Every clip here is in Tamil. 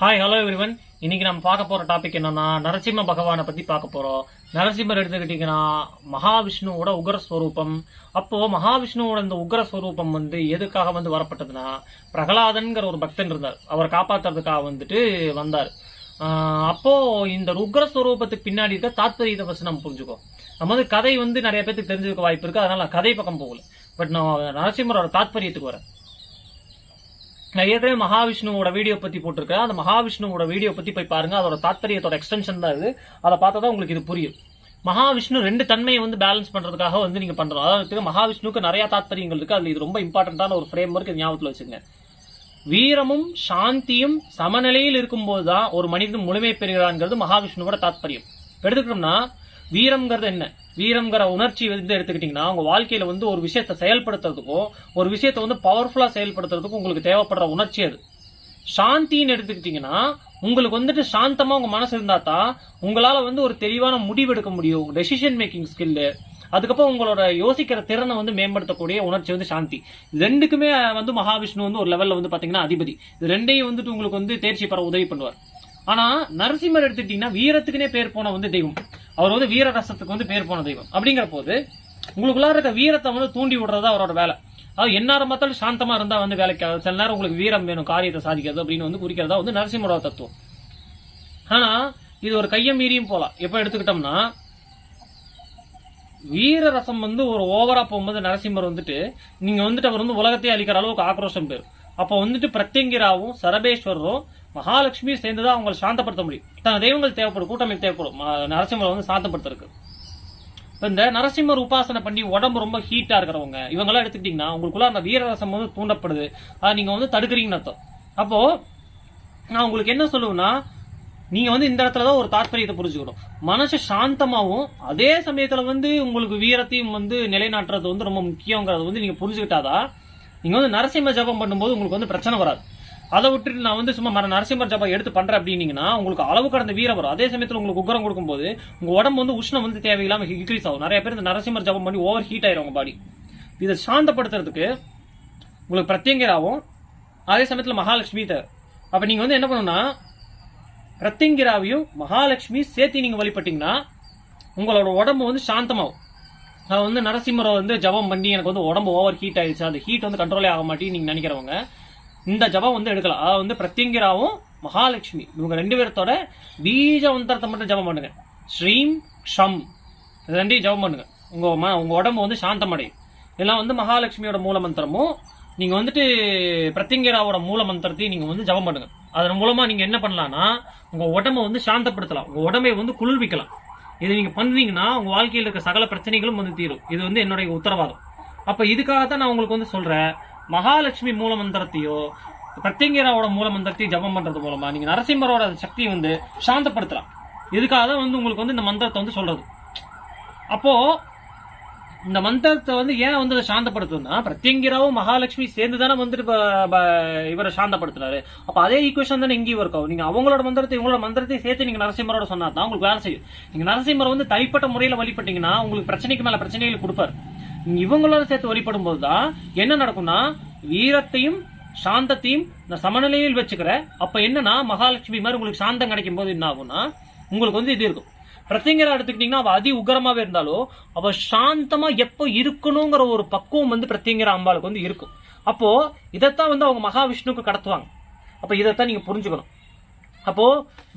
ஹாய் ஹலோ எவ்ரிவன் இன்னைக்கு நம்ம பார்க்க போற டாபிக் என்னன்னா நரசிம்ம பகவானை பத்தி பார்க்க போறோம். நரசிம்மர் எடுத்துக்கிட்டீங்கன்னா மகாவிஷ்ணுவோட உக்ரஸ்வரூபம். அப்போ மகாவிஷ்ணுவோட இந்த உக்ரஸ்வரூபம் வந்து எதுக்காக வந்து வரப்பட்டதுன்னா பிரகலாதன்கிற ஒரு பக்தன் இருந்தார். அவரை காப்பாத்துறதுக்காக வந்துட்டு வந்தார். அப்போ இந்த உக்ரஸ்வரூபத்துக்கு பின்னாடி இருக்க தாத்பரியத்தை ஃபர்ஸ்ட் நம்ம புரிஞ்சுக்கோ நம்ம வந்து கதை வந்து நிறைய பேருக்கு தெரிஞ்சுக்க வாய்ப்பு இருக்கு. அதனால நான் கதை பக்கம் போகல. பட் நான் நரசிம்மரோட தாத்பரியத்துக்கு வரேன். நான் ஏற்கனவே மகாவிஷ்ணுவோட வீடியோ பத்தி போட்டிருக்கேன். அந்த மகாவிஷ்ணுவோட வீடியோ பத்தி போய் பாருங்க. அதோட தாத்பரியத்தோட எக்ஸ்டென்ஷன் தான் இது. அதை பார்த்தா தான் உங்களுக்கு இது புரியும். மகாவிஷ்ணு ரெண்டு தன்மையை வந்து பேலன்ஸ் பண்றதுக்காக வந்து நீங்க பண்றோம். அதாவது மகாவிஷ்ணுக்கு நிறைய தாத்பரியங்கள் இருக்கு. அதுல இது ரொம்ப இம்பார்ட்டன்டான ஒரு ஃப்ரேம் ஒர்க் ஞாபகத்தில் வச்சுங்க வீரமும் சாந்தியும் சமநிலையில் இருக்கும்போது தான் ஒரு மனிதன் முழுமை பெறுகிறான்ங்கிறது மகாவிஷ்ணுவோட தாத்பரியம். எடுத்துக்கிட்டோம்னா வீரம்ங்கிறது என்ன? வீரம்ங்கிற உணர்ச்சி வந்து எடுத்துக்கிட்டிங்கன்னா உங்கள் வாழ்க்கையில் வந்து ஒரு விஷயத்தை செயல்படுத்துறதுக்கும் ஒரு விஷயத்தை வந்து பவர்ஃபுல்லாக செயல்படுத்துறதுக்கும் உங்களுக்கு தேவைப்படுற உணர்ச்சி அது. சாந்தின்னு எடுத்துக்கிட்டிங்கன்னா உங்களுக்கு வந்துட்டு சாந்தமாக உங்கள் மனசு இருந்தால் தான் உங்களால் வந்து ஒரு தெளிவான முடிவு எடுக்க முடியும். டெசிஷன் மேக்கிங் ஸ்கில்லு அதுக்கப்புறம் உங்களோட யோசிக்கிற திறனை வந்து மேம்படுத்தக்கூடிய உணர்ச்சி வந்து சாந்தி. ரெண்டுக்குமே வந்து மகாவிஷ்ணு வந்து ஒரு லெவலில் வந்து பார்த்தீங்கன்னா அதிபதி. இது ரெண்டையும் வந்துட்டு உங்களுக்கு வந்து தேர்ச்சி பெற உதவி பண்ணுவார். ஆனால் நரசிம்மர் எடுத்துக்கிட்டிங்கன்னா வீரத்துக்குனே பேர் போன வந்து தெய்வம். அவர் வந்து வீர ரசத்துக்கு வந்து பேர் போன தெய்வம். அப்படிங்கிற போது உங்களுக்குள்ளார இருக்க வீரத்தை வந்து தூண்டி விடுறதா அவரோட வேலை. அது எந்நேரம் பார்த்தாலும் சாந்தமா இருந்தா வந்து வேலைக்கு ஆகாது. சில நேரம் உங்களுக்கு வீரம் வேணும் காரியத்தை சாதிக்கிறது அப்படின்னு வந்து குறிக்கிறதா வந்து நரசிம்மரோட தத்துவம். ஆனா இது ஒரு கையை மீறியும் போலாம் எப்ப எடுத்துக்கிட்டோம்னா வீர ரசம் வந்து ஒரு ஓவரா போகும்போது நரசிம்மர் வந்துட்டு நீங்க வந்துட்டு அவர் வந்து உலகத்தையே அழிக்கிற அளவுக்கு ஆக்ரோஷம் பேர். அப்போ வந்துட்டு பிரத்யங்கிராவும் சரபேஸ்வரரும் மகாலட்சுமியும் சேர்ந்துதான் அவங்களை சாந்தப்படுத்த முடியும். தன தெய்வங்கள் தேவைப்படும் கூட்டமைப்பு தேவைப்படும். நரசிம்மரை வந்து சாந்தப்படுத்துறதுக்கு. இப்போ இந்த நரசிம்மர் உபாசனை பண்ணி உடம்பு ரொம்ப ஹீட்டாக இருக்கிறவங்க இவங்கெல்லாம் எடுத்துக்கிட்டிங்கன்னா உங்களுக்குள்ள அந்த வீரரசம் வந்து தூண்டப்படுது. அதை நீங்கள் வந்து தடுக்கிறீங்கன்னு அர்த்தம். அப்போது நான் உங்களுக்கு என்ன சொல்லுவேன்னா நீங்கள் வந்து இந்த இடத்துல தான் ஒரு தாற்பயத்தை புரிஞ்சுக்கணும். மனசு சாந்தமாகவும் அதே சமயத்தில் வந்து உங்களுக்கு வீரத்தையும் வந்து நிலைநாட்டுறது வந்து ரொம்ப முக்கியங்கிறத வந்து நீங்கள் புரிஞ்சுக்கிட்டாதான் நீங்கள் வந்து நரசிம்ம ஜபம் பண்ணும்போது உங்களுக்கு வந்து பிரச்சனை வராது. அதை விட்டுட்டு நான் வந்து சும்மா மர நரசிம்மர் ஜபம் எடுத்து பண்றேன் அப்படின்னீங்கன்னா உங்களுக்கு அளவு கடந்த வீரம் வரும். அதே சமயத்தில் உங்களுக்கு உக்கரம் கொடுக்கும்போது உங்க உடம்பு வந்து உஷ்ணம் வந்து தேவையில்லாம இன்க்ரீஸ் ஆகும். நிறைய பேர் இந்த நரசிம்மர் ஜபம் பண்ணி ஓவர் ஹீட் ஆயிரும் உங்க பாடி இதை சாந்தப்படுத்துறதுக்கு உங்களுக்கு பிரத்யங்கிராவும் அதே சமயத்தில் மகாலட்சுமி தேவை. அப்ப நீங்க வந்து என்ன பண்ணணும்னா பிரத்யங்கிராவையும் மகாலட்சுமி சேர்த்து நீங்க வழிபட்டீங்கன்னா உங்களோட உடம்பு வந்து சாந்தமாகும். நான் வந்து நரசிம்மரை வந்து ஜபம் பண்ணி எனக்கு வந்து உடம்பு ஓவர் ஹீட் ஆயிடுச்சு. அந்த ஹீட் வந்து கண்ட்ரோலே ஆக மாட்டேன்னு நீங்க நினைக்கிறவங்க இந்த ஜபம் வந்து எடுக்கலாம். அதாவது வந்து பிரத்யங்கிராவும் மகாலட்சுமி இவங்க ரெண்டு பேர்த்தோட பீஜ மந்திரத்தை மட்டும் ஜபம் பண்ணுங்க. ஸ்ரீம் ஷம். இது ரெண்டையும் ஜபம் பண்ணுங்க. உங்க ம- உங்க உடம்பு வந்து சாந்தமடையும். இதெல்லாம் வந்து மகாலட்சுமியோட மூல மந்திரமும் நீங்க வந்துட்டு பிரத்யங்கிராவோட மூல மந்திரத்தையும் நீங்க வந்து ஜபம் பண்ணுங்க. அதன் மூலமா நீங்க என்ன பண்ணலாம்னா உங்க உடம்ப வந்து சாந்தப்படுத்தலாம். உங்க உடம்பை வந்து குளிர்விக்கலாம். இதை நீங்க பண்ணீங்கன்னா உங்க வாழ்க்கையில் இருக்க சகல பிரச்சனைகளும் வந்து தீரும். இது வந்து என்னுடைய உத்தரவாதம். அப்ப இதுக்காக தான் நான் உங்களுக்கு வந்து சொல்றேன். மகாலட்சுமி மூல மந்திரத்தையோ பிரத்யங்கிராவோட மூல மந்திரத்தையும் ஜபம் பண்றது மூலமா நீங்க நரசிம்மரோட சக்தியை வந்து சாந்தப்படுத்தலாம். இதுக்காக தான் வந்து உங்களுக்கு வந்து இந்த மந்திரத்தை வந்து சொல்றது. அப்போ இந்த மந்திரத்தை வந்து ஏன் வந்து அதை சாந்தப்படுத்துதுன்னா பிரத்யங்கிராவும் மகாலட்சுமி சேர்ந்து தானே வந்துட்டு இவரை சாந்தப்படுத்துறாரு அப்போ அதே ஈக்குவேஷன் தானே இங்கேயும் இருக்கும் நீங்க அவங்களோட மந்திரத்தை இவங்களோட மந்திரத்தையும் சேர்த்து நீங்க நரசிம்மரோட சொன்னா தான் உங்களுக்கு வேலை செய்யும். நீங்க நரசிம்மரை வந்து தனிப்பட்ட முறையில் வழிபட்டீங்கன்னா உங்களுக்கு பிரச்சனைக்கு மேல பிரச்சனைகள் கொடுப்பாரு. இவங்களோட சேர்த்து வழிபடும் போதுதான் என்ன நடக்கும்னா வீரத்தையும் சாந்தத்தையும் நான் சமநிலையில் வச்சுக்கிற அப்ப என்னன்னா மகாலட்சுமி மாதிரி உங்களுக்கு சாந்தம் கிடைக்கும் போது என்ன ஆகும்னா உங்களுக்கு வந்து இது இருக்கும். பிரத்யங்கரா எடுத்துக்கிட்டீங்கன்னா அவ அதி உகரமாவே இருந்தாலும் அவ சாந்தமா எப்போ இருக்கணுங்கிற ஒரு பக்குவம் வந்து பிரத்யங்கரா அம்பாளுக்கு வந்து இருக்கும். அப்போ இதைத்தான் வந்து அவங்க மகாவிஷ்ணுக்கு கடத்துவாங்க. அப்ப இதைத்தான் நீங்க புரிஞ்சுக்கணும். அப்போ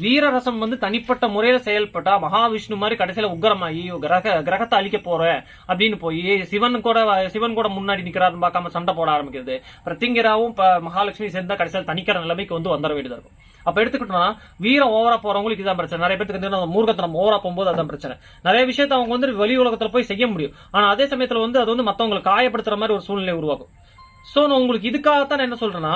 வீரரசம் வந்து தனிப்பட்ட முறையில செயல்பட்டா மகாவிஷ்ணு மாதிரி கடைசியில உக்கரமாகி கிரக கிரகத்தை அழிக்க போறேன் அப்படின்னு போய் சிவன் கூட சிவன் கூட முன்னாடி நிக்கிறாருன்னு பார்க்காம சண்டை போட ஆரம்பிக்கிறது. பிரத்திங்கராவும் மகாலட்சுமி சேர்ந்தா கடைசியில் தனிக்கிற நிலைமைக்கு வந்து வந்துட வேண்டியதா இருக்கும். அப்ப எடுத்துக்கிட்டோம்னா வீர ஓவரா போறவங்களுக்கு இதான் பிரச்சனை. நிறைய பேருக்கு அந்த மூர்க்கத்தனம் ஓவரா போகும்போது அதான் பிரச்சனை. நிறைய விஷயத்த அவங்க வந்து வெளி உலகத்துல போய் செய்ய முடியும். ஆனா அதே சமயத்துல வந்து அது வந்து மத்தவங்களை காயப்படுத்துற மாதிரி ஒரு சூழ்நிலை உருவாக்கும். சோ நான் உங்களுக்கு இதுக்காகத்தான் நான் என்ன சொல்றேன்னா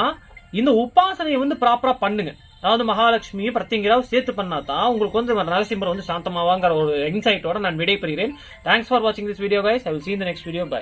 இந்த உபாசனையை வந்து ப்ராப்பரா பண்ணுங்க. அதாவது மகாலட்சுமியும் பிரத்யங்கிராவும் சேர்த்து பண்ணாதான் உங்களுக்கு வந்து நரசிம்மர் வந்து சாந்தமாவாங்கிற ஒரு இன்சைட்டோட நான் விடைபெறுகிறேன். தேங்க்ஸ் ஃபார் வாட்சிங் this video guys I will see இந்த நெக்ஸ்ட் வீடியோ பை